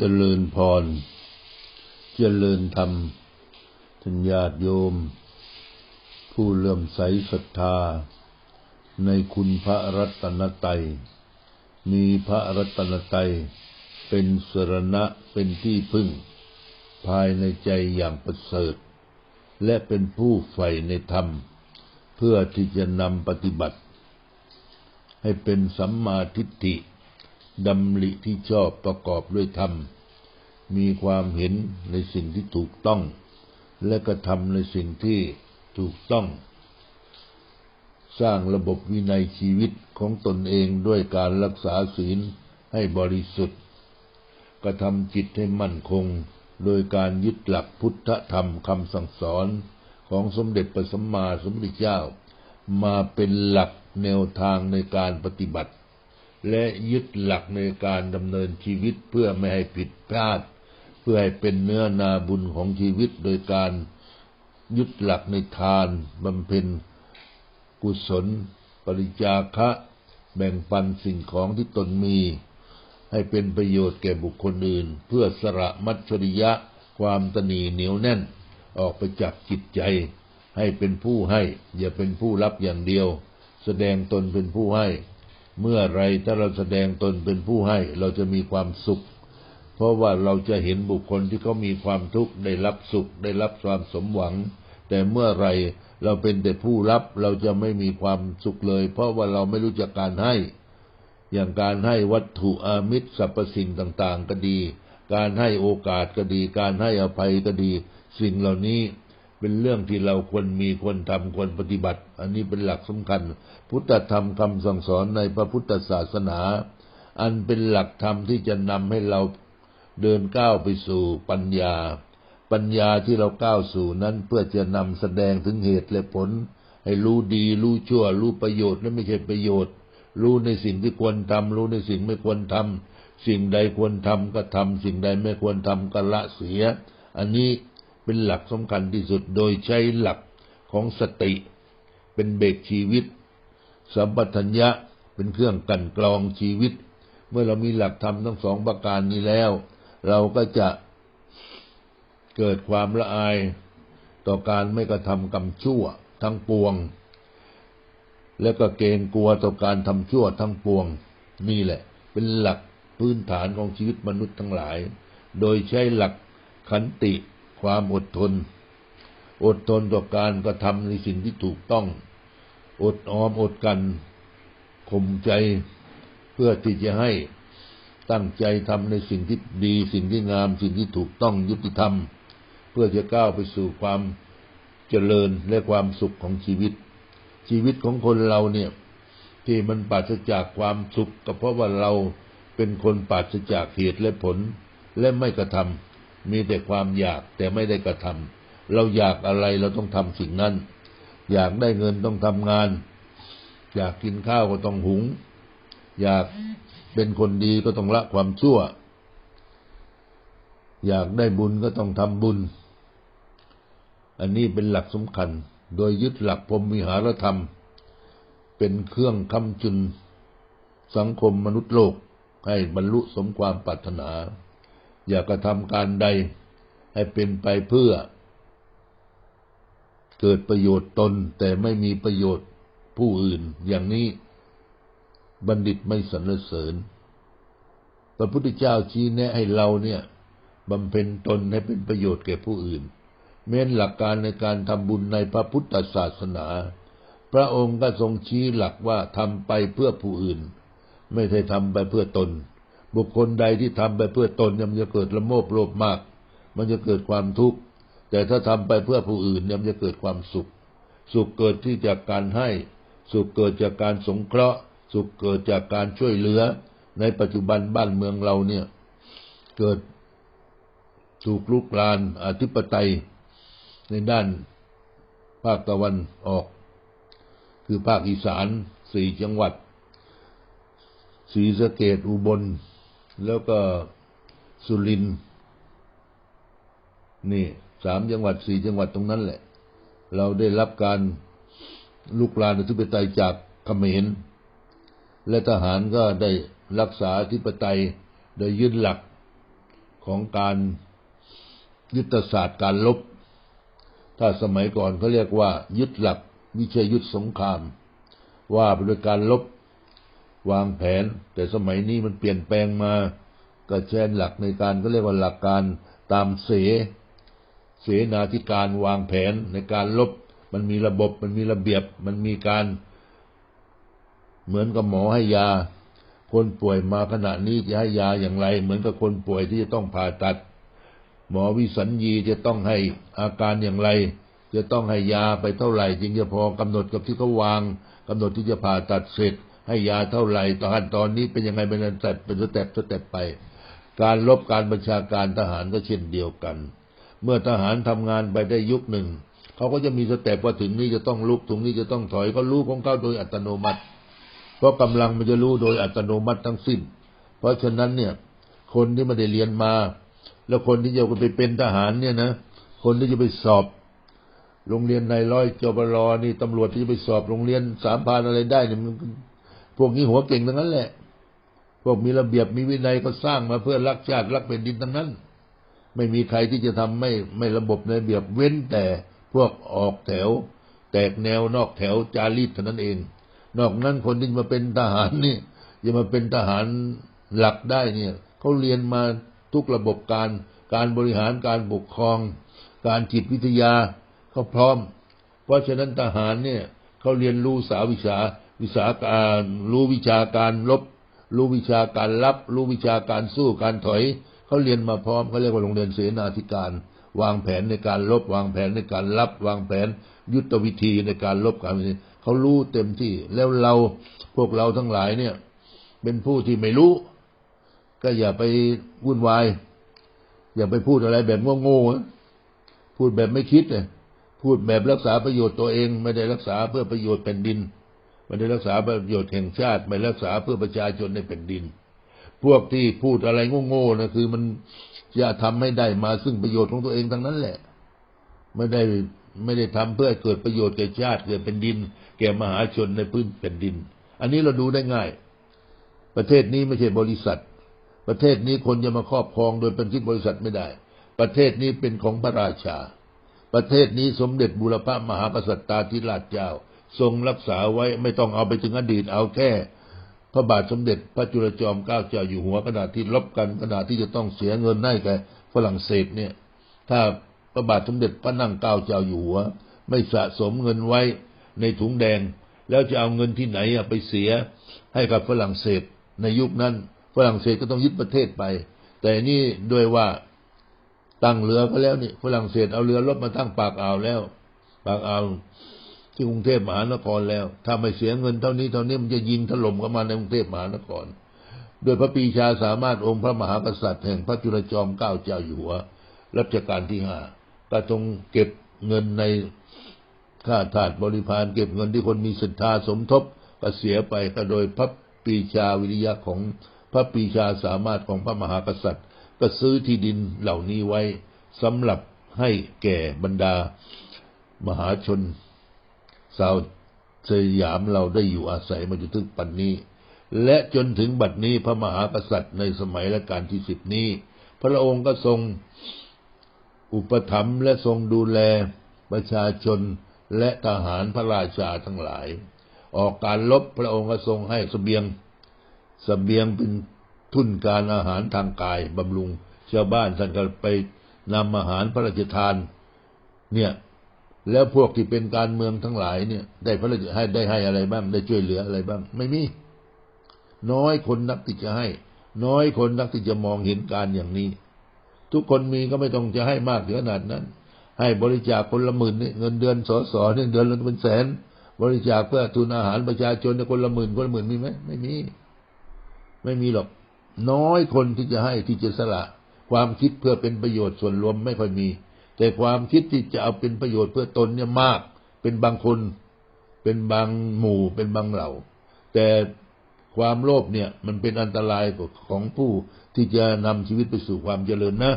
เจริญพร เจริญธรรมทัญญาติโยม ผู้เลื่อมใสศรัทธา ในคุณพระรัตนตรัย มีพระรัตนตรัยเป็นสรณะเป็นที่พึ่ง ภายในใจอย่างประเสริฐ และเป็นผู้ใฝ่ในธรรม เพื่อที่จะนำปฏิบัติ ให้เป็นสัมมาทิฏฐิ ดำริที่ชอบประกอบด้วยธรรม มีความเห็นในสิ่งที่ถูกต้อง และกระทำในสิ่งที่ถูกต้อง สร้างระบบวินัยชีวิตของตนเองด้วยการรักษาศีลให้บริสุทธิ์ กระทำจิตให้มั่นคง โดยการยึดหลักพุทธธรรมคำสั่งสอนของสมเด็จพระสัมมาสัมพุทธเจ้า มาเป็นหลักแนวทางในการปฏิบัติ และยึดหลักในการดำเนินชีวิตเพื่อไม่ให้ผิดพลาด เพื่อให้เป็นเนื้อนาบุญของชีวิตโดยการยึดหลักในทานบำเพ็ญ กุศล ปริจาคะ แบ่งปันสิ่งของที่ตนมี ให้เป็นประโยชน์แก่บุคคลอื่น เพื่อสระมัจฉริยะความตนีเหนียวแน่น ออกไปจากจิตใจ ให้เป็นผู้ให้ อย่าเป็นผู้รับอย่างเดียว แสดงตนเป็นผู้ให้ เมื่อไรถ้าเราแสดงตนเป็นผู้ให้เราจะมีความสุข เพราะว่าเราจะเห็นบุคคลที่เขามีความทุกข์ได้รับสุขได้รับความสมหวัง แต่เมื่อไรเราเป็นแต่ผู้รับเราจะไม่มีความสุขเลย เพราะว่าเราไม่รู้จักการให้ อย่างการให้วัตถุอามิตรสรรพสิ่งต่าง ๆ ก็ดี การให้โอกาสก็ดี การให้อภัยก็ดี สิ่งเหล่านี้ เป็นเรื่องที่เราควรมีควรทำควรปฏิบัติ อันนี้เป็นหลักสำคัญ พุทธธรรมคำสั่งสอนในพระพุทธศาสนา อันเป็นหลักธรรมที่จะนำให้เราเดินก้าวไปสู่ปัญญา ปัญญาที่เราก้าวสู่นั้นเพื่อจะนำแสดงถึงเหตุและผล ให้รู้ดี รู้ชั่ว รู้ประโยชน์และไม่ใช่ประโยชน์ รู้ในสิ่งที่ควรทำรู้ในสิ่งไม่ควรทำสิ่งใดควรทำก็ทำสิ่งใดไม่ควรทำก็ละเสีย อันนี้ เป็นหลักสำคัญที่สุดโดยใช้หลักของสติ เป็นเบรกชีวิต สัมปทัญญะเป็นเครื่องกันกรองชีวิต เมื่อเรามีหลักธรรมทั้งสองประการนี้แล้ว เราก็จะเกิดความละอายต่อการไม่กระทำกรรมชั่วทั้งปวง และก็เกรงกลัวต่อการทำชั่วทั้งปวง นี่แหละ เป็นหลักพื้นฐานของชีวิตมนุษย์ทั้งหลาย โดยใช้หลักขันติ ความอดทน อดทนต่อการกระทำในสิ่งที่ถูกต้อง อดออมอดกันข่มใจเพื่อที่จะให้ตั้งใจทำในสิ่งที่ดีสิ่งที่งาม สิ่งที่ถูกต้องยุติธรรม เพื่อจะก้าวไปสู่ความเจริญและความสุขของชีวิต ชีวิตของคนเราเนี่ย ที่มันปราศจากความสุขก็เพราะว่าเราเป็นคนปราศจากเหตุและผลและไม่กระทำ มีแต่ความอยากแต่ไม่ได้กระทำเราอยากอะไรเราต้องทำสิ่งนั้น อยากได้เงินต้องทำงาน อยากกินข้าวก็ต้องหุง อยากเป็นคนดีก็ต้องละความชั่ว อยากได้บุญก็ต้องทำบุญ อันนี้เป็นหลักสำคัญ โดยยึดหลักพรมวิหารธรรม เป็นเครื่องคำจุนสังคมมนุษย์โลกให้บรรลุสมความปรารถนา อย่ากระทำการใดให้เป็นไปเพื่อ เกิดประโยชน์ตนแต่ไม่มีประโยชน์ผู้อื่นอย่างนี้บัณฑิตไม่สรรเสริญ พระพุทธเจ้าชี้แนะให้เราเนี่ยบำเพ็ญตนให้เป็นประโยชน์แก่ผู้อื่น เม้นหลักการในการทำบุญในพระพุทธศาสนา พระองค์ก็ทรงชี้หลักว่าทำไปเพื่อผู้อื่น ไม่ใช่ทำไปเพื่อตน บุคคลใดที่ทำไปเพื่อตนมันจะเกิดละโมบโลภมาก มันจะเกิดความทุกข์ แต่ถ้าทำไปเพื่อผู้อื่นเนี่ยมันจะเกิดความสุข สุขเกิดที่จากการให้ สุขเกิดจากการสงเคราะห์ สุขเกิดจากการช่วยเหลือ ในปัจจุบันบ้านเมืองเราเนี่ย เกิดถูกลุกลานอธิปไตยในด้านภาคตะวันออก คือภาคอีสานสี่จังหวัดศรีสะเกดอุบล แล้วก็สุรินนี่สามจังหวัดสี่จังหวัดตรงนั้นแหละ เราได้รับการลุกลานอธิปไตยจากเขมรและทหารก็ได้รักษาอธิปไตยโดยยึดหลักของการยุทธศาสตร์การลบ ถ้าสมัยก่อนเขาเรียกว่า ยึดหลัก วิชัยยุทธสงคราม ว่าเป็นการลบ วางแผน แต่สมัยนี้มันเปลี่ยนแปลงมา ก็แชนหลักในการก็เรียกว่าหลักการตามเส เสนาธิการวางแผนในการลบ มันมีระบบ มันมีระเบียบ มันมีการ เหมือนกับหมอให้ยา คนป่วยมาขณะนี้จะให้ยาอย่างไร เหมือนกับคนป่วยที่จะต้องผ่าตัด หมอวิสัญญีจะต้องให้อาการอย่างไร จะต้องให้ยาไปเท่าไหร่จึงจะพอกำหนดกับที่เขาวางกำหนดที่จะผ่าตัดเสร็จ ให้ยาเท่าไหร่ตอนตอนนี้เป็นยังไงเป็นสเต็ปเป็นสเต็ปสเต็ปไป การลบการบัญชาการทหารก็เช่นเดียวกัน เมื่อทหารทำงานไปได้ยุคหนึ่งเขาก็จะมีสเต็ปว่าถึงนี้จะต้องลุกถึงนี้จะต้องถอยก็รู้ของเขาโดยอัตโนมัติ เพราะกำลังมันจะรู้โดยอัตโนมัติทั้งสิ้น เพราะฉะนั้นเนี่ย คนที่ไม่ได้เรียนมา แล้วคนที่จะไปเป็นทหารเนี่ยนะคนที่จะไปสอบโรงเรียนในร้อยจบรอนี่ตำรวจที่จะไปสอบโรงเรียนสามพานอะไรได้เนี่ยมัน พวกนี้หัวเก่งทั้งนั้นแหละ พวกมีระเบียบมีวินัยก็สร้างมาเพื่อรักชาติรักแผ่นดินทั้งนั้น ไม่มีใครที่จะทำไม่ไม่ระบบระเบียบเว้นแต่พวกออกแถว แตกแนวนอกแถวจารีตเท่านั้นเอง นอกนั้นคนที่มาเป็นทหารนี่จะมาเป็นทหารหลักได้เนี่ยเขาเรียนมาทุกระบบการการบริหารการปกครอง การจิตวิทยาเขาพร้อม เพราะฉะนั้นทหารเนี่ยเขาเรียนรู้สาวิชา วิชาการรู้วิชาการลบ รู้วิชาการรับ รู้วิชาการสู้การถอยเขาเรียนมาพร้อมเขาเรียกว่าโรงเรียนเสนาธิการ วางแผนในการลบ วางแผนในการรับ วางแผนยุทธวิธีในการลบการเขารู้เต็มที่ แล้วเราพวกเราทั้งหลายเนี่ย เป็นผู้ที่ไม่รู้ ก็อย่าไปวุ่นวาย อย่าไปพูดอะไรแบบโง่ๆพูดแบบไม่คิดเลยพูดแบบรักษาประโยชน์ตัวเอง ไม่ได้รักษาเพื่อประโยชน์แผ่นดิน ไม่ได้รักษาประโยชน์แห่งชาติ ไม่รักษาเพื่อประชาชนในแผ่นดิน พวกที่พูดอะไรโง่ๆนะคือมันจะทำให้ได้มาซึ่งประโยชน์ของตัวเองทั้งนั้นแหละ ไม่ได้ไม่ได้ทำเพื่อเกิดประโยชน์แก่ชาติเกิดแผ่นดิน แก่มหาชนในพื้นแผ่นดิน อันนี้เราดูได้ง่าย ประเทศนี้ไม่ใช่บริษัท ประเทศนี้คนจะมาครอบครองโดยเป็นที่บริษัทไม่ได้ ประเทศนี้เป็นของพระราชา ประเทศนี้สมเด็จบุรพมหากษัตริย์ตาธิราชเจ้า ทรงรักษาไว้ไม่ต้องเอาไปถึงอดีตเอาแค่ พระบาทสมเด็จ พระจุลจอมเกล้าเจ้าอยู่หัวขณะที่ลบกันขณะที่จะต้องเสียเงินให้แก่ฝรั่งเศสเนี่ย ถ้าพระบาทสมเด็จพระนั่งเกล้าเจ้าอยู่หัว ไม่สะสมเงินไว้ในถุงแดง แล้วจะเอาเงินที่ไหนไปเสียให้กับฝรั่งเศส ในยุคนั้นฝรั่งเศสก็ต้องยึดประเทศไป แต่นี่ด้วยว่าตั้งเรือก็แล้วนี่ฝรั่งเศสเอาเรือรบมาตั้งปากอ่าวแล้ว ปากอ่าว ที่กรุงเทพมหานครแล้ว ถ้าไม่เสียเงินเท่านี้เท่านี้มันจะยิงถล่มเข้ามาในกรุงเทพมหานคร โดยพระปีชาสามารถองค์พระมหากษัตริย์แห่งพระจุลจอมเกล้าเจ้าอยู่หัวรัชกาลที่ห้าก็ทรงเก็บเงินในค่าทาสบริพารเก็บเงินที่คนมีศรัทธาสมทบก็เสียไปก็โดยพระปีชาวิริยะของพระปีชาสามารถของพระมหากษัตริย์ ก็ซื้อที่ดินเหล่านี้ไว้สำหรับให้แก่บรรดามหาชน ชาวสยามเราได้อยู่อาศัยมาจนถึงปัจนนี้ และจนถึงบัดนี้พระมหากษัตริย์ในสมัยรัชกาลที่สิบนี้ พระองค์ก็ทรงอุปถัมภ์และทรงดูแลประชาชนและทหารพระราชาทั้งหลาย ออกการลบพระองค์ก็ทรงให้สเสบียงสเสบียงเป็นทุนการอาหารทางกายบำรุงชาวบ้านท่านก็ไปนำอาหารพระราชทาน เนี่ย แล้วพวกที่เป็นการเมืองทั้งหลายเนี่ย ได้พระราชให้ได้ให้อะไรบ้าง ได้ช่วยเหลืออะไรบ้าง ไม่มี น้อยคนนักที่จะให้ น้อยคนนักที่จะมองเห็นการอย่างนี้ ทุกคนมีก็ไม่ต้องจะให้มากถึงขนาดนั้น ให้บริจาคคนละหมื่นนี่เงินเดือนสอสอเนี่ยเดือนละเป็นแสน บริจาคเพื่อทุนอาหารประชาชนคนละหมื่นคนละหมื่นมีไหมไม่มี ไม่มีหรอก น้อยคนที่จะให้ที่จะสละ ความคิดเพื่อเป็นประโยชน์ส่วนรวมไม่ค่อยมี แต่ความคิดที่จะเอาเป็นประโยชน์เพื่อตนเนี่ยมาก เป็นบางคน เป็นบางหมู่ เป็นบางเหล่า แต่ความโลภเนี่ยมันเป็นอันตรายของผู้ที่จะนำชีวิตไปสู่ความเจริญนะ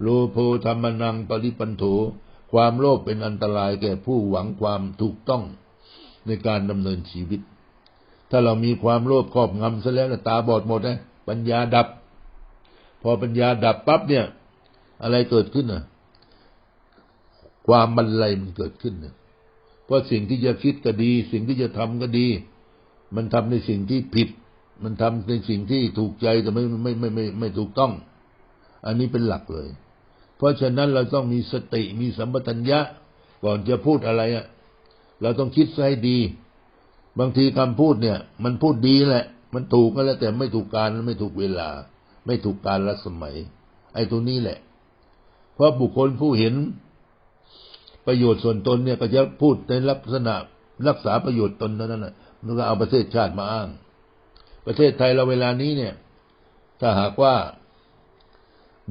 โลโภธรรมนังปริปันโถ ความโลภเป็นอันตรายแก่ผู้หวังความถูกต้องในการดำเนินชีวิต ถ้าเรามีความโลภครอบงำซะแล้วตาบอดหมดนะปัญญาดับ พอปัญญาดับปั๊บเนี่ย อะไรเกิดขึ้นน่ะ ความบรรลัยมันเกิดขึ้นน่ะเพราะสิ่งที่จะคิดก็ดี สิ่งที่จะทำก็ดี มันทำในสิ่งที่ผิด มันทำในสิ่งที่ถูกใจแต่ไม่ไม่ไม่ไม่ไม่ถูกต้อง อันนี้เป็นหลักเลย เพราะฉะนั้นเราต้องมีสติมีสัมปทัญญะก่อนจะพูดอะไรอะเราต้องคิดให้ดี บางทีคำพูดเนี่ย มันพูดดีแหละ มันถูกก็แล้วแต่ไม่ถูกการไม่ถูกเวลา ไม่ถูกการละสมัย ไอ้ตัวนี้แหละ เพราะบุคคลผู้เห็น ประโยชน์ส่วนตนเนี่ยก็จะพูดในลักษณะรักษาประโยชน์ตนเท่านั้นนะมันก็เอาประเทศชาติมาอ้าง ประเทศไทยเราเวลานี้เนี่ย ถ้าหากว่า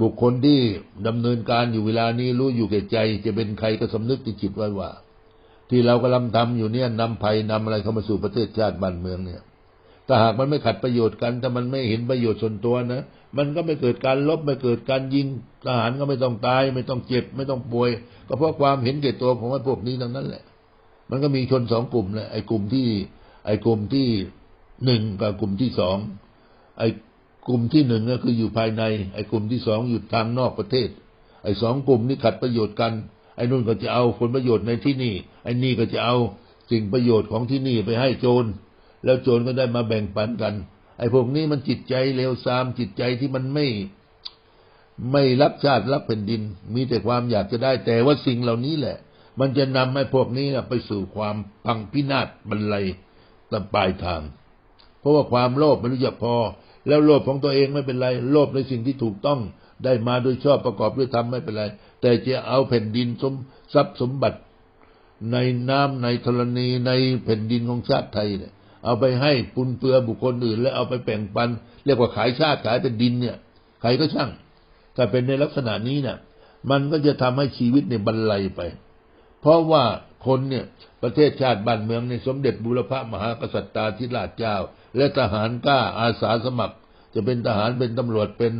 บุคคลที่ดำเนินการอยู่เวลานี้รู้อยู่แก่ใจ จะเป็นใครก็สำนึกในจิตไว้ว่า ที่เรากำลังทำอยู่เนี่ยนำภัยนำอะไรเข้ามาสู่ประเทศชาติบ้านเมืองเนี่ย ถ้าหากมันไม่ขัดประโยชน์กัน ถ้ามันไม่เห็นประโยชน์ส่วนตัวนะ มันก็ไม่เกิดการลบไม่เกิดการยิง ทหารก็ไม่ต้องตาย ไม่ต้องเจ็บ ไม่ต้องป่วย ก็เพราะความเห็นแก่ตัวของไอ้พวกนี้ทั้งนั้นแหละ มันก็มีชนสองกลุ่มแหละไอ้กลุ่มที่ ไอ้กลุ่มที่หนึ่งกับกลุ่มที่สอง ไอ้กลุ่มที่หนึ่งก็คืออยู่ภายใน ไอ้กลุ่มที่สองอยู่ทางนอกประเทศ ไอ้สองกลุ่มนี้ขัดประโยชน์กัน ไอ้นู่นก็จะเอาผลประโยชน์ในที่นี่ ไอ้นี่ก็จะเอาสิ่งประโยชน์ของที่นี่ไปให้โจร แล้วโจรก็ได้มาแบ่งปันกัน ไอ้พวกนี้มันจิตใจเลวทรามจิตใจที่มันไม่ไม่รักชาติรักแผ่นดิน มีแต่ความอยากจะได้ แต่ว่าสิ่งเหล่านี้แหละ มันจะนำให้พวกนี้ไปสู่ความพังพินาศบรรลัยตปลายทาง เพราะว่าความโลภมันรู้จักพอ แล้วโลภของตัวเองไม่เป็นไร โลภในสิ่งที่ถูกต้องได้มาโดยชอบประกอบด้วยธรรมไม่เป็นไร แต่จะเอาแผ่นดินสมทรัพย์สมบัติ ในน้ำในธรณีในแผ่นดินของชาติไทยเนี่ย เอาไปให้ปุนเปือบุคคลอื่น แล้วเอาไปแบ่งปัน เรียกว่าขายชาติขายเป็นดินเนี่ยใครก็ช่างถ้าเป็นในลักษณะนี้เนี่ยมันก็จะทำให้ชีวิตในบรรลัยไป เพราะว่าคนเนี่ยประเทศชาติบ้านเมืองในสมเด็จบุรพมหากษัตริย์ธิราชเจ้า และทหารกล้าอาสาสมัคร จะเป็นทหารเป็นตำรวจเป็น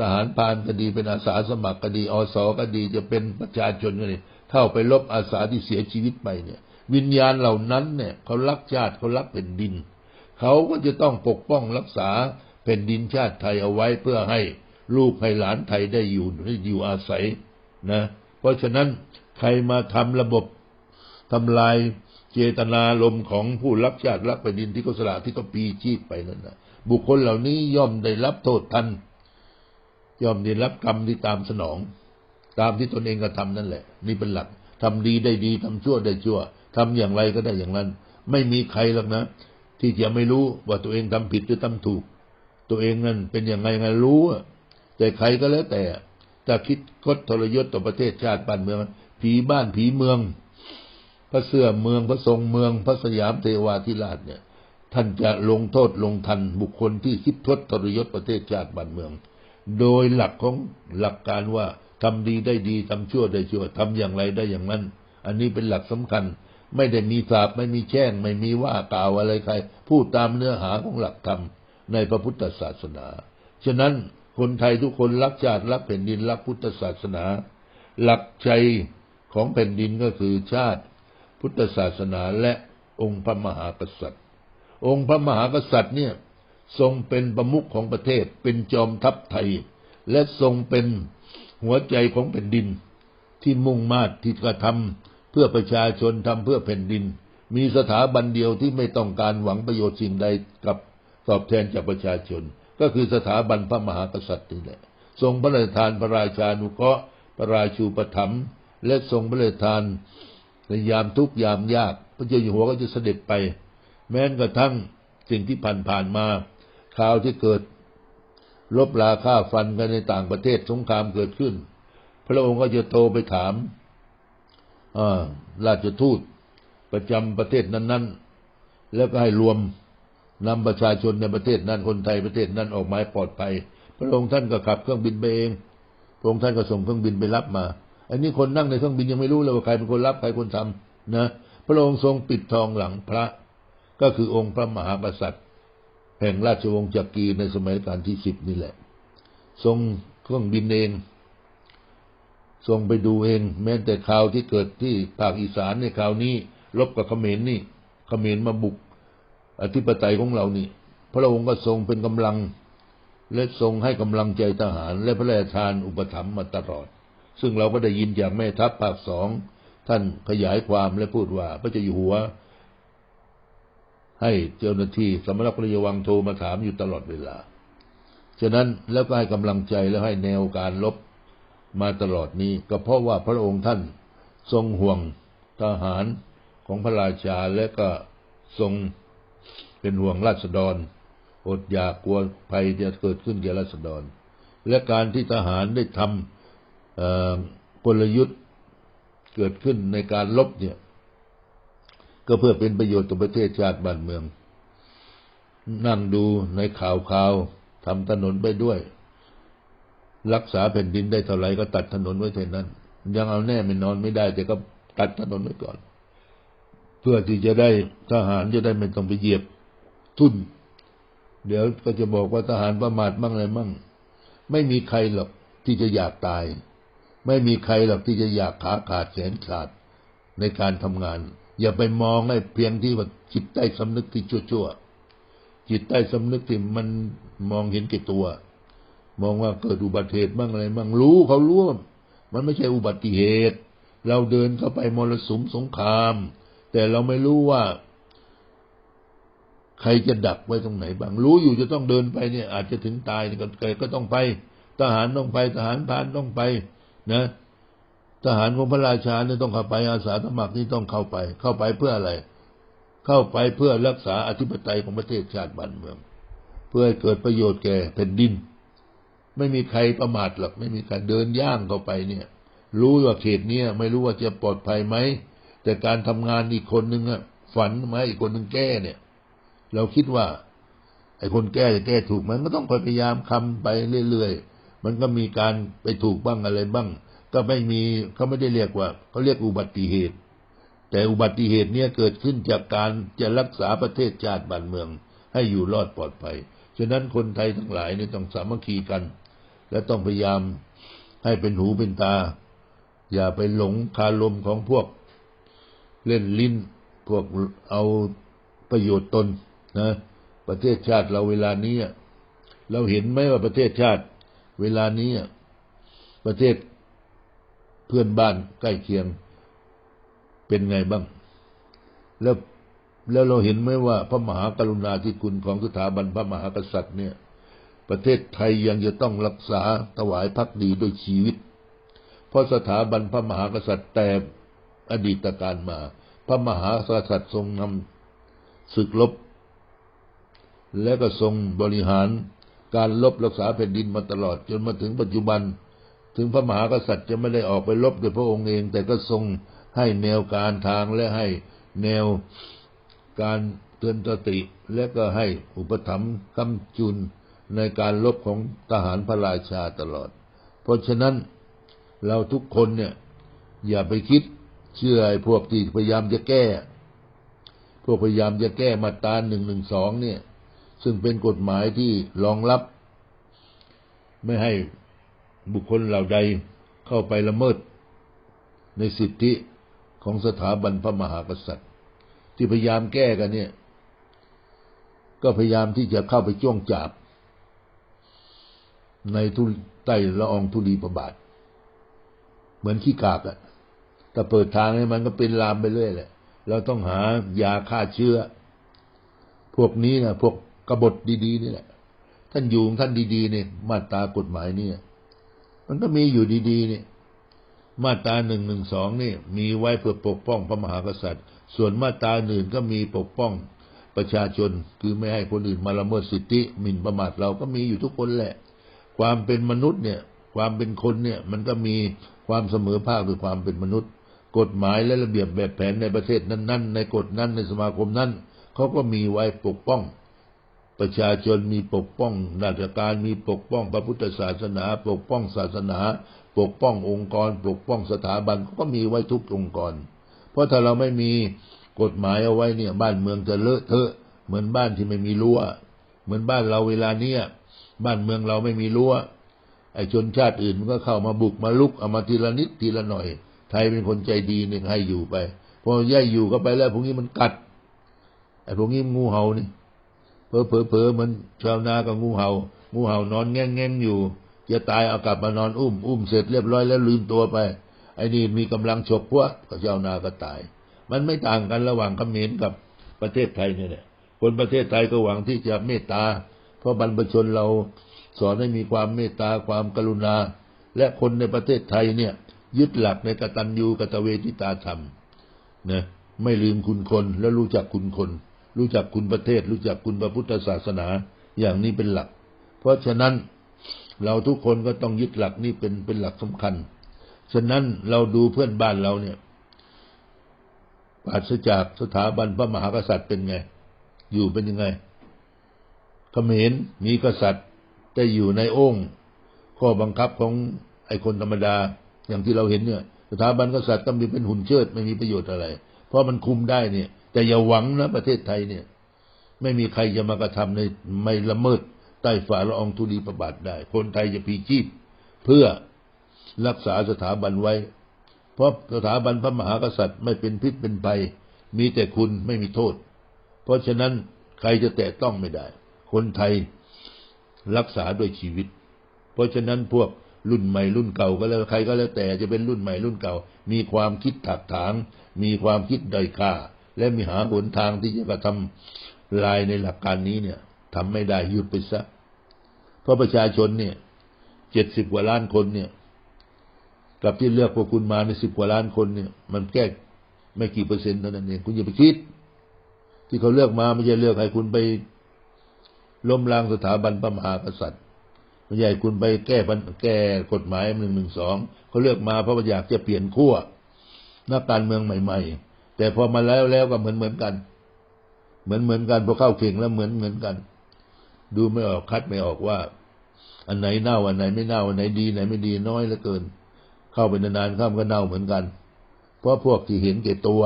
ทหารพานก็ดีเป็นอาสาสมัครก็ดีอสก็ดีจะเป็นประชาชนก็ดีเข้าไปลบอาสาที่เสียชีวิตไปเนี่ย วิญญาณเหล่านั้นเนี่ยเขารักชาติเขารักแผ่นดิน เขาก็จะต้องปกป้องรักษาแผ่นดินชาติไทยเอาไว้เพื่อให้ลูกให้หลานไทยได้อยู่ได้อยู่อาศัยนะเพราะฉะนั้นใครมาทำระบบทำลายเจตนาลมของผู้รักชาติรักแผ่นดินที่เขาสละที่เขาปีชีพไปนั่นนะบุคคลเหล่านี้ย่อมได้รับโทษทันย่อมได้รับกรรมที่ตามสนอง ตามที่ตนเองกระทานั่นแหละ นี่เป็นหลักทำดีได้ดีทำชั่วได้ชั่ว ทำอย่างไรก็ได้อย่างนั้น ไม่มีใครหรอกนะ ที่จะไม่รู้ว่าตัวเองทำผิดหรือทำถูก ตัวเองนั่นเป็นอย่างไรไงรู้แต่ใครก็แล้วแต่ถ้าคิดคดทรยศต่อประเทศชาติบ้านเมือง ผีบ้านผีเมือง พระเสื้อเมืองพระทรงเมือง พระสยามเทวาธิราชเนี่ย ท่านจะลงโทษลงทันบุคคลที่คิดทดทรยศประเทศชาติบ้านเมือง โดยหลักของหลักการว่าทำดีได้ดีทำชั่วได้ชั่วทำอย่างไรได้อย่างนั้น อันนี้เป็นหลักสำคัญ ไม่ได้มีสาบไม่มีแช่ง ไม่มีว่ากล่าวอะไรใคร พูดตามเนื้อหาของหลักธรรมในพระพุทธศาสนา ฉะนั้นคนไทยทุกคนรักชาติรักแผ่นดินรักพุทธศาสนา หลักใจของแผ่นดินก็คือชาติ พุทธศาสนาและองค์พระมหากษัตริย์ องค์พระมหากษัตริย์เนี่ยทรงเป็นประมุขของประเทศเป็นจอมทัพไทย และทรงเป็นหัวใจของแผ่นดินที่มุ่งมา่ที่กระทำ พื่อประชาชนทำเพื่อแผ่นดิน มีสถาบันเดียวที่ไม่ต้องการหวังประโยชน์สิ่งใดกับตอบแทนจากประชาชน ก็คือสถาบันพระมหากษัตริย์นี่แหละทรงพระราชทานพระราชานุเคราะห์พระราชูปถัมภ์และทรงพระราชทานในยามทุกยามยาก พระเจ้าอยู่หัวก็จะเสด็จไป แม้กระทั่งสิ่งที่ผ่านผ่านมาข่าวที่เกิดลบลาฆ่าฟันกันในต่างประเทศสงครามเกิดขึ้น พระองค์ก็จะโทรไปถาม ราชทูตประจำประเทศนั้น ๆ แล้วก็ให้รวมนำประชาชนในประเทศนั้นคนไทยประเทศนั้นออกมาปลอดภัย พระองค์ท่านก็ขับเครื่องบินไปเองพระองค์ท่านก็ส่งเครื่องบินไปรับมา อันนี้คนนั่งในเครื่องบินยังไม่รู้เลยว่าใครเป็นคนรับใครคนทำนะ พระองค์ทรงปิดทองหลังพระ ก็คือองค์พระมหากษัตริย์ แห่งราชวงศ์จักรีในสมัยการที่สิบนี่แหละ ทรงเครื่องบินเอง ทรงไปดูเอง แม้แต่ข่าวที่เกิดที่ภาคอีสานในข่าวนี้ ลบกับเขมรนี่เขมรมาบุก อธิปไตยของเรานี่ พระองค์ก็ทรงเป็นกำลัง และทรงให้กำลังใจทหาร และพระราชทานอุปถัมภ์มาตลอด ซึ่งเราก็ได้ยินจากแม่ทัพภาคสองท่านขยายความและพูดว่า พระเจ้าอยู่หัว ให้เจ้าหน้าที่สมรพระยวังโทรมาถามอยู่ตลอดเวลา ฉะนั้นแล้วก็ให้กำลังใจแล้วให้แนวการลบ มาตลอดนี้ก็เพราะว่าพระองค์ท่านทรงห่วงทหารของพระราชาและก็ทรงเป็นห่วงราษฎร อดอยากกลัวภัยจะเกิดขึ้นแก่ราษฎร และการที่ทหารได้ทำกลยุทธ์เกิดขึ้นในการลบเนี่ย ก็เพื่อเป็นประโยชน์ต่อประเทศชาติบ้านเมือง นั่งดูในข่าวข่าวทำถนนไปด้วย รักษาแผ่นดินได้เท่าไรก็ตัดถนนไว้เท่านั้น ยังเอาแน่ไม่นอนไม่ได้ แต่ก็ตัดถนนไว้ก่อน เพื่อที่จะได้ทหารจะได้ไม่ต้องไปเหยียบทุ่น เดี๋ยวก็จะบอกว่าทหารประมาทบ้างอะไรบ้างไม่มีใครหรอกที่จะอยากตาย ไม่มีใครหรอกที่จะอยากขาขาดแขนขาดในการทำงาน อย่าไปมองให้เพียงที่ว่าจิตใต้สำนึกที่ชั่วๆจิตใต้สำนึกที่มันมองเห็นแก่ตัว มองว่าเกิดอุบัติเหตุบ้างอะไรบ้างรู้เขารู้มันไม่ใช่อุบัติเหตุ เราเดินเข้าไปมรสุมสงคราม แต่เราไม่รู้ว่า ใครจะดักไว้ตรงไหนบ้าง รู้อยู่จะต้องเดินไปเนี่ย อาจจะถึงตายก็ก็ต้องไป ทหารต้องไปทหารพานต้องไป นะทหารของพระราชาเนี่ยต้องเข้าไปอาสาสมัครนี่ต้องเข้าไป เข้าไปเพื่ออะไร เข้าไปเพื่อรักษาอธิปไตยของประเทศชาติบ้านเมือง เพื่อให้เกิดประโยชน์แก่แผ่นดิน ไม่มีใครประมาทหรอกไม่มีใครเดินย่างเข้าไปเนี่ย รู้ว่าเขตเนี้ยไม่รู้ว่าจะปลอดภัยไหมแต่การทำงานอีกคนนึงอะฝันไหมอีกคนนึงแก้เนี่ย เราคิดว่า ไอ้คนแก้จะแก้ถูกมันก็ต้องพยายามคำไปเรื่อยๆมันก็มีการไปถูกบ้างอะไรบ้าง ก็ไม่มีเขาไม่ได้เรียกว่าเขาเรียกอุบัติเหตุ แต่อุบัติเหตุเนี้ยเกิดขึ้นจากการจะรักษาประเทศชาติบ้านเมือง ให้อยู่รอดปลอดภัยฉะนั้นคนไทยทั้งหลายเนี่ยต้องสามัคคีกัน และต้องพยายามให้เป็นหูเป็นตา อย่าไปหลงคารมของพวก เล่นลิ้นพวกเอาประโยชน์ตนนะ ประเทศชาติเราเวลานี้เราเห็นไหมว่าประเทศชาติ เวลานี้ประเทศเพื่อนบ้านใกล้เคียงเป็นไงบ้าง แล้วแล้วเราเห็นไหมว่าพระมหากรุณาธิคุณของสถาบันพระมหากษัตริย์เนี่ย ประเทศไทยยังจะต้องรักษาถวายพักดีด้วยชีวิต เพราะสถาบันพระมหากษัตริย์แต่อดีตการมา พระมหากษัตริย์ทรงนำศึกลบ และก็ทรงบริหารการลบรักษาแผ่นดินมาตลอด จนมาถึงปัจจุบัน ถึงพระมหากษัตริย์จะไม่ได้ออกไปลบโดยพระองค์เอง แต่ก็ทรงให้แนวการทางและให้แนวการเตือนสติ และก็ให้อุปถัมภ์คำจุน ในการลบของทหารพระราชาตลอด เพราะฉะนั้นเราทุกคนเนี่ย อย่าไปคิดเชื่อไอ้พวกที่พยายามจะแก้ พวกพยายามจะแก้มาตราหนึ่งหนึ่งสองเนี่ย ซึ่งเป็นกฎหมายที่รองรับ ไม่ให้บุคคลเหล่าใดเข้าไปละเมิด ในสิทธิของสถาบันพระมหากษัตริย์ ที่พยายามแก้กันเนี่ย ก็พยายามที่จะเข้าไปจ้วงจับ ในทุใต้ละอองธุลีประบาท เหมือนขี้กากอะถ้าเปิดทางให้มันก็เป็นลามไปเรื่อยแหละเราต้องหายาฆ่าเชื้อ พวกนี้นะพวกกบฏดีๆนี่แหละ ท่านอยู่ท่านดีๆเนี่ยมาตรากฎหมายเนี่ย มันก็มีอยู่ดีๆเนี่ยมาตราหนึ่งหนึ่งสองนี่มีไว้เพื่อปกป้องพระมหากษัตริย์ ส่วนมาตราอื่นก็มีปกป้องประชาชน คือไม่ให้คนอื่นมาละเมิดสิทธิหมิ่นประมาทเราก็มีอยู่ทุกคนแหละ ความเป็นมนุษย์เนี่ย ความเป็นคนเนี่ย มันก็มีความเสมอภาคด้วยความเป็นมนุษย์ กฎหมายและระเบียบแบบแผนในประเทศนั้น ๆ ในกฎนั้นในสมาคมนั้นเขาก็มีไว้ปกป้อง ประชาชนมีปกป้องราชการมีปกป้องพระพุทธศาสนา ปกป้องศาสนา ปกป้ององค์กร ปกป้องสถาบันก็มีไว้ทุกองค์กร เพราะถ้าเราไม่มีกฎหมายเอาไว้เนี่ย บ้านเมืองจะเลอะเทอะ เหมือนบ้านที่ไม่มีรั้วเหมือนบ้านเราเวลาเนี้ย บ้านเมืองเราไม่มีรั้วไอ้ชนชาติอื่นมันก็เข้ามาบุกมาลุกเอามาทีละนิดทีละหน่อย ไทยเป็นคนใจดีหนึ่งให้อยู่ไป พอแย่อยู่ก็ไปแล้วพวกนี้มันกัดไอ้พวกนี้งูเห่านี่เพอเพอเพอมือนชาวนากับงูเห่า งูเห่านอนแง่งแง่งอยู่ จะตายเอากลับมานอนอุ้ม อุ้มเสร็จเรียบร้อยแล้วลืมตัวไป ไอ้นี่มีกำลังฉกพวกก็เจ้านาก็ตาย มันไม่ต่างกันระหว่างเขมรกับประเทศไทยเนี่ยแหละคนประเทศไทยก็หวังที่จะเมตตา เพราะบรรพชนเราสอนให้มีความเมตตาความกรุณา และคนในประเทศไทยเนี่ย ยึดหลักในกตัญญูกตเวทิตาธรรมนะไม่ลืมคุณคนและรู้จักคุณคน รู้จักคุณประเทศ รู้จักคุณพระพุทธศาสนาอย่างนี้เป็นหลัก เพราะฉะนั้นเราทุกคนก็ต้องยึดหลักนี้เป็นเป็นหลักสำคัญ ฉะนั้นเราดูเพื่อนบ้านเราเนี่ยปราศจากสถาบันพระมหากษัตริย์เป็นไง อยู่เป็นยังไง เขมรมีกษัตริย์แต่อยู่ในองค์ ข้อบังคับของไอ้คนธรรมดาอย่างที่เราเห็นเนี่ย สถาบันกษัตริย์ต้องมีเป็นหุ่นเชิดไม่มีประโยชน์อะไร เพราะมันคุมได้เนี่ย แต่อย่าหวังนะประเทศไทยเนี่ย ไม่มีใครจะมากระทำในไม่ละเมิดใต้ฝ่าละอองธุลีประบาทได้ คนไทยจะพีชีพเพื่อรักษาสถาบันไว้ เพราะสถาบันพระมหากษัตริย์ไม่เป็นพิษเป็นภัย มีแต่คุณไม่มีโทษ เพราะฉะนั้นใครจะแตะต้องไม่ได้ คนไทยรักษาด้วยชีวิต เพราะฉะนั้นพวกรุ่นใหม่รุ่นเก่าก็แล้วใครก็แล้วแต่จะเป็นรุ่นใหม่รุ่นเก่า มีความคิดถักถาง มีความคิดด้อยค่า และมีหาหนทางที่จะกระทำลายในหลักการนี้เนี่ยทำไม่ได้หยุดไปซะเพราะประชาชนเนี่ยเจ็ดสิบกว่าล้านคนเนี่ย กับที่เลือกพวกคุณมาในสิบกว่าล้านคนเนี่ย มันแค่ไม่กี่เปอร์เซ็นต์เท่านั้นเองคุณอย่าไปคิด ที่เขาเลือกมาไม่ใช่เลือกให้คุณไป ล้มล้างสถาบันพระมหากษัตริย์ไม่ใช่คุณไปแก้แก้กฎหมายหนึ่งหนึ่งสองเขาเลือกมาเพราะว่าอยากจะเปลี่ยนขั้วนักการเมืองใหม่ ๆ แต่พอมาแล้วแล้วก็เหมือนเหมือนกัน เหมือนเหมือนกันพอเข้าเข่งแล้วเหมือนเหมือนกัน ดูไม่ออกคัดไม่ออกว่า อันไหนเน่าอันไหนไม่เน่าอันไหนดีไหนไม่ดีน้อยเหลือเกิน เข้าไปนานๆข้ามก็เน่าเหมือนกัน เพราะพวกที่เห็นเก่ตัว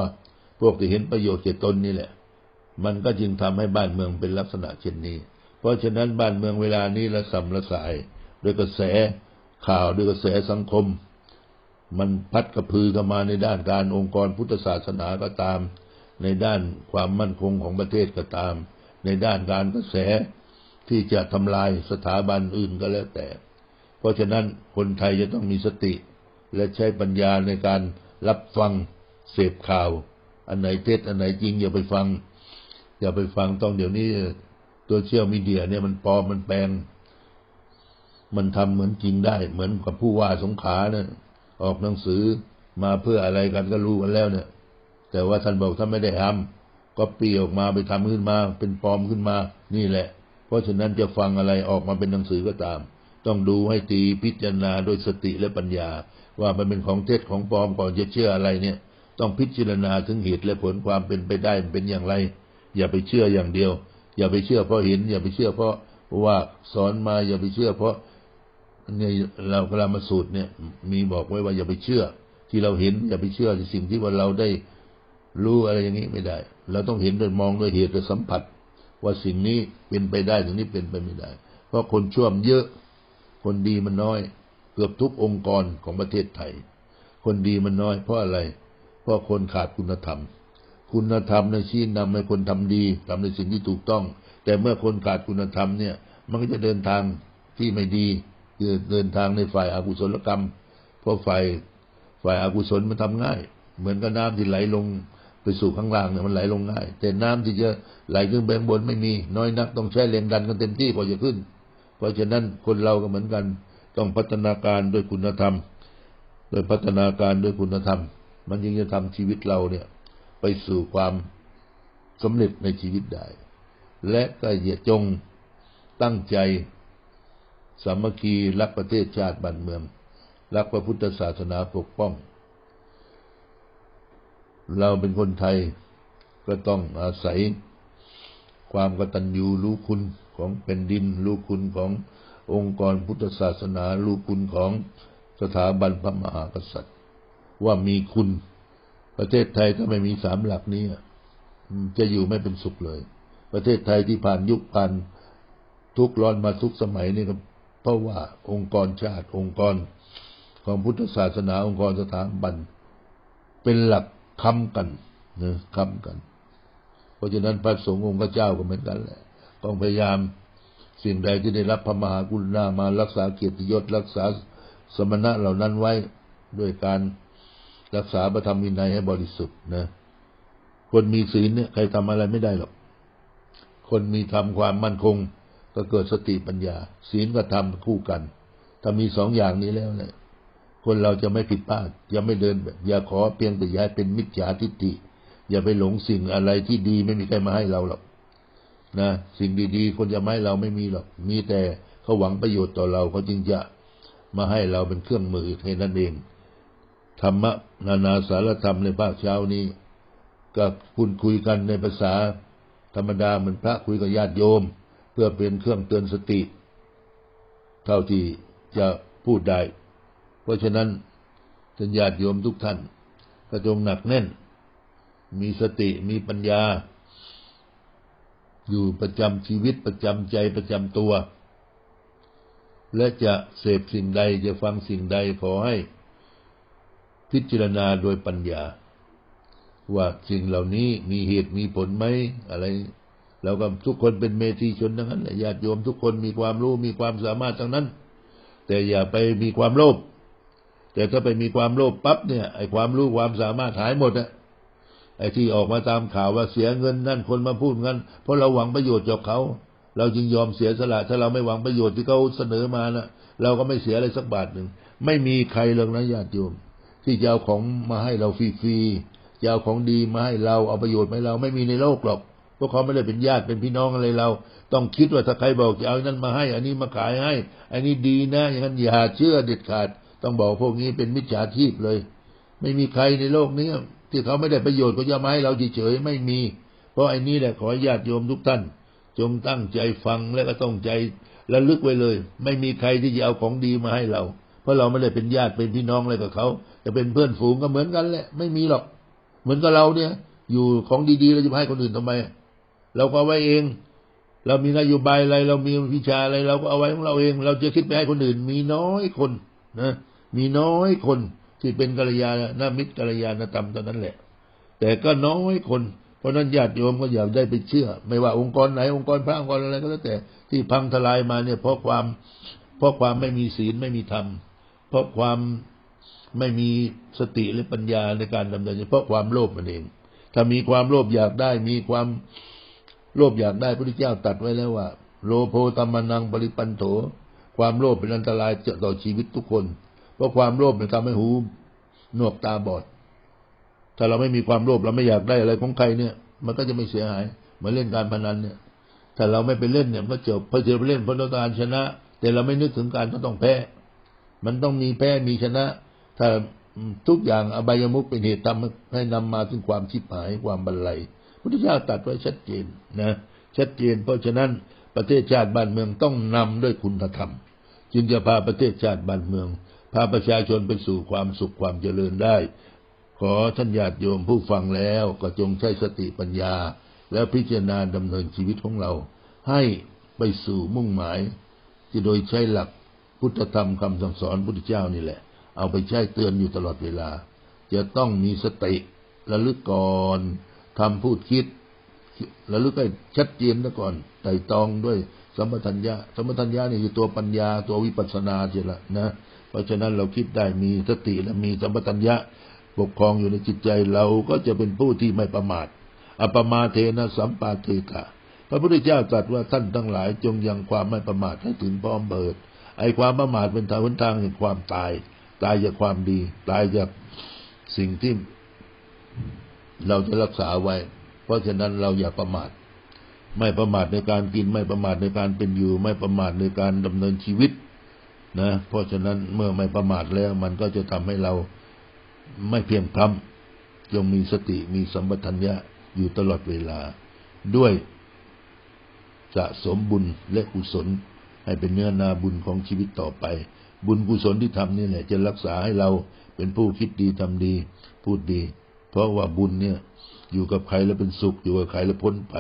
พวกที่เห็นประโยชน์เก่ตนนี่แหละ มันก็จึงทำให้บ้านเมืองเป็นลักษณะเช่นนี้ เพราะฉะนั้นบ้านเมืองเวลานี้ละสัมละสายด้วยกระแสข่าวด้วยกระแสสังคม มันพัดกระพือกันมาในด้านการองค์กรพุทธศาสนาก็ตาม ในด้านความมั่นคงของประเทศก็ตาม ในด้านการกระแสที่จะทำลายสถาบันอื่นก็แล้วแต่ เพราะฉะนั้นคนไทยจะต้องมีสติ และใช้ปัญญาในการรับฟังเสพข่าว อันไหนเท็จอันไหนจริงอย่าไปฟัง อย่าไปฟังต้องเดี๋ยวนี้ โซเชียลมีเดียเนี่ยมันปลอมมันแปลง มันทำเหมือนจริงได้ เหมือนกับผู้ว่าสงขาเนี่ยออกหนังสือมาเพื่ออะไรกันก็รู้กันแล้วเนี่ย แต่ว่าท่านบอกท่านไม่ได้ทำก็ปีออกมาไปทำขึ้นมา เป็นปลอมขึ้นมานี่แหละ เพราะฉะนั้นจะฟังอะไรออกมาเป็นหนังสือก็ตาม ต้องดูให้ตีพิจารณาโดยสติและปัญญา ว่ามันเป็นของเท็จของปลอมก่อนจะเชื่ออะไรเนี่ย ต้องพิจารณาถึงเหตุและผลความเป็นไปได้เป็นอย่างไร อย่าไปเชื่ออย่างเดียว อย่าไปเชื่อเพราะเห็น อย่าไปเชื่อเพราะว่าสอนมาอย่าไปเชื่อ เพราะในเรากลามาสูตรเนี่ย มีบอกไว้ว่าอย่าไปเชื่อ ที่เราเห็น อย่าไปเชื่อในสิ่งที่ว่าเราได้รู้อะไรอย่างนี้ไม่ได้ เราต้องเห็นโดยมองโดยเหตุโดยสัมผัส ว่าสิ่งนี้เป็นไปได้สิ่งนี้เป็นไปไม่ได้ เพราะคนชั่วมเยอะ คนดีมันน้อย เกือบทุกองค์กรของประเทศไทย คนดีมันน้อยเพราะอะไร เพราะคนขาดคุณธรรม คุณธรรมในชี้นำให้คนทำดีทำในสิ่งที่ถูกต้อง แต่เมื่อคนขาดคุณธรรมเนี่ย มันก็จะเดินทางที่ไม่ดีคือเดินทางในฝ่ายอากุศลกรรม เพราะฝ่ายฝ่ายอากุศลมันทำง่าย เหมือนกับน้ำที่ไหลลงไปสู่ข้างล่างเนี่ยมันไหลลงง่าย แต่น้ำที่จะไหลขึ้นไปบนไม่มี น้อยนักต้องใช้แรงดันกันเต็มที่พอจะขึ้น เพราะฉะนั้นคนเราก็เหมือนกัน ต้องพัฒนาการด้วยคุณธรรม โดยพัฒนาการด้วยคุณธรรม มันยังจะทำชีวิตเราเนี่ย ไปสู่ความสำเร็จในชีวิตได้ และก็อย่าจงตั้งใจสามัคคีรักประเทศชาติบ้านเมือง รักพระพุทธศาสนาปกป้อง เราเป็นคนไทยก็ต้องอาศัยความกตัญญูรู้คุณของแผ่นดิน รู้คุณขององค์กรพุทธศาสนา รู้คุณของสถาบันพระมหากษัตริย์ ว่ามีคุณ ประเทศไทยถ้าไม่มีสามหลักนี้จะอยู่ไม่เป็นสุขเลย ประเทศไทยที่ผ่านยุคผ่านทุกร้อนมาทุกสมัยนี่ก็เพราะว่าองค์กรชาติ องค์กรของพุทธศาสนาองค์กรสถาบัน เป็นหลักค้ำกันนะค้ำกัน เพราะฉะนั้นพระสงฆ์องค์พระเจ้าก็เหมือนกันแหละต้องพยายามสิ่งใดที่ได้รับพระมหากรุณามารักษาเกียรติยศรักษาสมณะเหล่านั้นไว้ด้วยการ รักษาพระธรรมวินัยให้บริสุทธิ์นะ คนมีศีลเนี่ยใครทำอะไรไม่ได้หรอก คนมีธรรมความมั่นคง ก็เกิดสติปัญญา ศีลกับธรรมคู่กัน ถ้ามีสองอย่างนี้แล้วเนี่ย คนเราจะไม่ผิดพลาดอย่าไม่เดินแบบ อย่าขอเพียงแต่ย้ายเป็นมิจฉาทิฏฐิ อย่าไปหลงสิ่งอะไรที่ดีไม่มีใครมาให้เราหรอกนะสิ่งดีๆ คนจะไมาให้เราไม่มีหรอก มีแต่เขาหวังประโยชน์ต่อเราเขาจึงจะมาให้เราเป็นเครื่องมือแค่นั้นเอง ธรรมะนานาสารธรรมในภาคเช้านี้ ก็คุณคุยกันในภาษาธรรมดาเหมือนพระคุยกับญาติโยม เพื่อเป็นเครื่องเตือนสติ เท่าที่จะพูดได้ เพราะฉะนั้นท่านญาติโยมทุกท่านก็จงหนักแน่น มีสติมีปัญญา อยู่ประจำชีวิตประจำใจประจำตัว และจะเสพสิ่งใดจะฟังสิ่งใดขอให้ พิจารณาโดยปัญญา ว่าสิ่งเหล่านี้มีเหตุมีผลไหมอะไรเราก็ทุกคนเป็นเมธีชนทั้งนั้นญาติโยมทุกคนมีความรู้มีความสามารถทั้งนั้น แต่อย่าไปมีความโลภแต่ถ้าไปมีความโลภปั๊บเนี่ยไอ้ความรู้ความสามารถหายหมดอะไอ้ที่ออกมาตามข่าวว่าเสียเงินนั่นคนมาพูดงั้น เพราะเราหวังประโยชน์จากเขา เราจึงยอมเสียสละ ถ้าเราไม่หวังประโยชน์ที่เขาเสนอมานะเราก็ไม่เสียอะไรสักบาทหนึ่งไม่มีใครเลยนะญาติโยม ที่จะเอาของมาให้เราฟรีๆจะเอาของดีมาให้เราเอาประโยชน์มาให้เราไม่มีในโลกหรอกเพราะเขาไม่ได้เป็นญาติเป็นพี่น้องอะไรเรา ต้องคิดว่าถ้าใครบอกจะเอานั้นมาให้ อันนี้มาขายให้ อันนี้ดีนะ อย่างนั้นอย่าเชื่อเด็ดขาด ต้องบอกพวกนี้เป็นมิจฉาชีพเลย ไม่มีใครในโลกนี้ที่เขาไม่ได้ประโยชน์ก็จะมาให้เราเฉยๆไม่มี เพราะไอ้นี้แหละขอญาติโยมทุกท่าน จงตั้งใจฟังและก็ต้องใจระลึกไว้เลย ไม่มีใครที่จะเอาของดีมาให้เรา เพราะเราไม่ได้เป็นญาติเป็นพี่น้องอะไรกับเขา จะเป็นเพื่อนฝูงก็เหมือนกันแหละ ไม่มีหรอก เหมือนกับเราเนี่ย อยู่ของดีๆเราจะให้คนอื่นทำไม เราก็าไว้เอง เรามีนโยบายอะไร เรามีวิชาอะไร เราก็เอาไว้ของเราเอง เราจะคิดไปให้คนอื่น มีน้อยคนนะมีน้อยคนที่เป็นกัลยาณมิตรกัลยาณธรรมเท่านั้นแหละ แต่ก็น้อยคน เพราะนั้นญาติโยมก็อย่าได้ไปเชื่อ ไม่ว่าองค์กรไหนองค์กรพระองค์กรอะไรก็แล้วแต่ที่พังทลายมาเนี่ยเพราะความเพราะความไม่มีศีลไม่มีธรรมเพราะความ ไม่มีสติหรือปัญญาในการดำเนินเพราะความโลภมันเอง ถ้ามีความโลภอยากได้ มีความโลภอยากได้พระพุทธเจ้าตัดไว้แล้วว่า โลโภตมนังปริปันโถ ความโลภเป็นอันตรายเจอต่อชีวิตทุกคน เพราะความโลภมันทำให้หูหนวกตาบอด ถ้าเราไม่มีความโลภเราไม่อยากได้อะไรของใครเนี่ย มันก็จะไม่เสียหายเหมือนเล่นการพนันเนี่ยถ้าเราไม่ไปเล่นเนี่ยก็จบพอเจอไปเล่นเพราะต้องการชนะ แต่เราไม่นึกถึงการก็ต้องแพ้ มันต้องมีแพ้มีชนะ ถ้าทุกอย่างอบายมุขเป็นเหตุทำให้นำมาถึงความชิบหายความบันไลพุทธเจ้าตรัสไว้ชัดเจนนะ ชัดเจน เพราะฉะนั้นประเทศชาติบ้านเมืองต้องนำด้วยคุณธรรม จึงจะพาประเทศชาติบ้านเมือง พาประชาชนไปสู่ความสุขความเจริญได้ ขอท่านญาติโยมผู้ฟังแล้วก็จงใช้สติปัญญา แล้วพิจารณาดำเนินชีวิตของเรา ให้ไปสู่มุ่งหมายที่โดยใช้หลักพุทธธรรมคำสั่งสอนพุทธเจ้านี่แหละ เอาไปใช้เตือนอยู่ตลอดเวลา จะต้องมีสติระลึกก่อนทำพูดคิดระลึกให้ชัดเจนซะก่อนไต่ตองด้วยสัมปทัญญะสัมปทัญญะนี่คือตัวปัญญาตัววิปัสสนาเจละนะเพราะฉะนั้นเราคิดได้มีสติและมีสัมปทัญญะปกครองอยู่ในจิตใจเราก็จะเป็นผู้ที่ไม่ประมาทอปมาเทนะสัมปาเทกะพระพุทธเจ้าตรัสว่าท่านทั้งหลายจงยังความไม่ประมาทให้ถึงพร้อมเบิดไอ้ความประมาทเป็นทางหนทางแห่งความตาย ตายจากความดี ตายจากสิ่งที่เราจะรักษาไว้ เพราะฉะนั้นเราอย่าประมาท ไม่ประมาทในการกิน ไม่ประมาทในการเป็นอยู่ ไม่ประมาทในการดำเนินชีวิตนะ เพราะฉะนั้นเมื่อไม่ประมาทแล้ว มันก็จะทำให้เราไม่เพียงพร้ำจงมีสติมีสัมปทัญญะอยู่ตลอดเวลา ด้วยสะสมบุญและกุศลให้เป็นเนื้อนาบุญของชีวิตต่อไป บุญกุศลที่ทำนี่แหละจะรักษาให้เราเป็นผู้คิดดีทำดี พูดดี เพราะว่าบุญเนี่ยอยู่กับใครแล้วเป็นสุขอยู่กับใครแล้วพ้นไป